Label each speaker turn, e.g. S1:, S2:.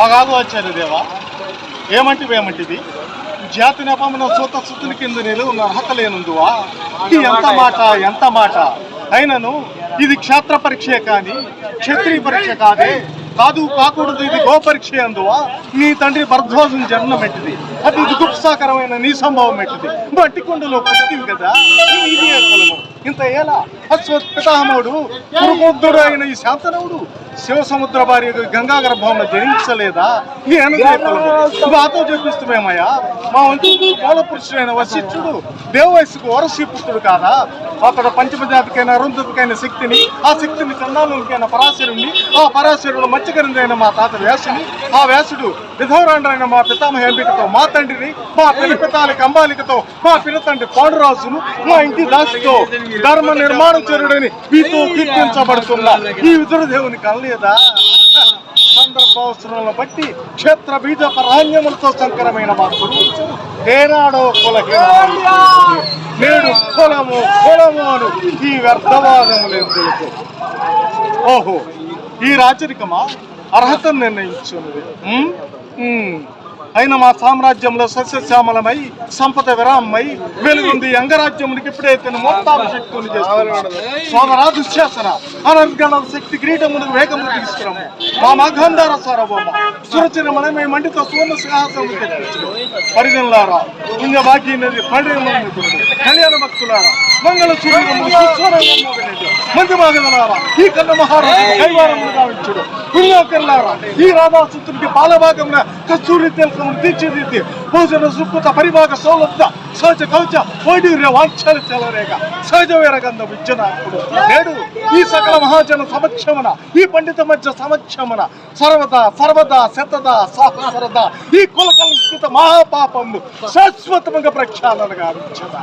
S1: ఆగాగు వచ్చారు దేవా. ఏమంటివి ఏమంటిది? జాతి నెపమున సూత సుతుని కింద నిలువున్న అర్హత లేనుందువా? ఇది ఎంత మాట? ఎంత మాట? అయినను ఇది క్షేత్ర పరీక్షే కాని క్షత్రియ పరీక్ష కాదే. కాదు కాకూడదు ఇది గో పరీక్ష అందువా? నీ తండ్రి భరద్వాజం జన్మ ఎట్టిది అది దుఃఖసాకరమైన నీ సంభవం ఎట్టిది బట్టి కొండలో పుట్టివి కదా? ఇది ఏ కులము? ఇంత ఎలా? అశ్వత్ పితామహుడు కురుబుద్ధుడు అయిన ఈ శాంతనవుడు శివ సముద్ర భార్య గంగా గర్భంలో జరించలేదా నీ అనుగ్రహకులము మాతో చూపిస్తున్నామయ్యా మా వంతు మూల పురుషుడైన వశిష్ఠుడు దేవవయస్సుకు వరసి పుత్రుడు కాదా? అతడు పంచమజాతికైన అరుంధతికైన శక్తిని ఆ శక్తిని చందాలుకైన పరాశరుని ఆ పరాశరుడు మత్స్యకరిందైన మా తాత వ్యాసుని ఆ వ్యాసుడు విధవరాండ్రైన మా పితామహ ఎంపికతో మా తండ్రిని మా పిల్లపితాలకి అంబాలికతో మా పిల్లతండ్రి పాండురాజును మా ఇంటి దాసితో ధర్మ నిర్మాణచరుడని మీతో కీర్తించబడుతున్నా ఈ విదురదేవుని కలలేదా సందర్భావసరాలను బట్టి క్షేత్ర బీజ పరాణ్యములతో సంకరమైన మార్పులు ఏనాడో కులహీన నేడు కులము కులము అను ఈ వ్యర్థవాదములేం తెలుసు. ఓహో ఈ రాచరికమా? అర్హతను నిర్ణయించున్నది అయిన మా సామ్రాజ్యంలో సస్యశ్యామలమై సంపద విరామమై వెలుగుంది అంగరాజ్యమునికి ఇప్పుడైతే మోత్తాభిషక్తుని చేస్తున్నాడు సోదరా దుశ్శాసన అనర్గణ శక్తి క్రీడమును వేగము తీసుకురాము మా మగంధార సారభౌమ సురచిరమణ మేము మండితో సోమ సింహాసనం పరిగణలారా ఇంక బాకీ నది పండుగ కళ్యాణ భక్తులారా మంగళ సూర్యములు సుస్వరంగము వినండి. మంది మాగదలారా ఈ కన్న మహారాజు కైవారములు గావించుడు పుణ్యోకర్లారా ఈ రాధాసుతునికి బాలభాగమున కస్తూరి తెలుకమును తీర్చిదిద్ది భోజన సుకృత పరిభాగ సౌలభ్య సహజ కవచ వైడూర్య వాంఛల చలరేగ సహజ వీరగంధం ఇచ్చిన నేడు ఈ సకల మహాజన సమక్షమన ఈ పండిత మధ్య సమక్షమన సర్వద సర్వద శతద సహస్రదా ఈ కుల కల్పిత మహాపాపములు శాశ్వతముగా ప్రక్షాళనగా గావించదా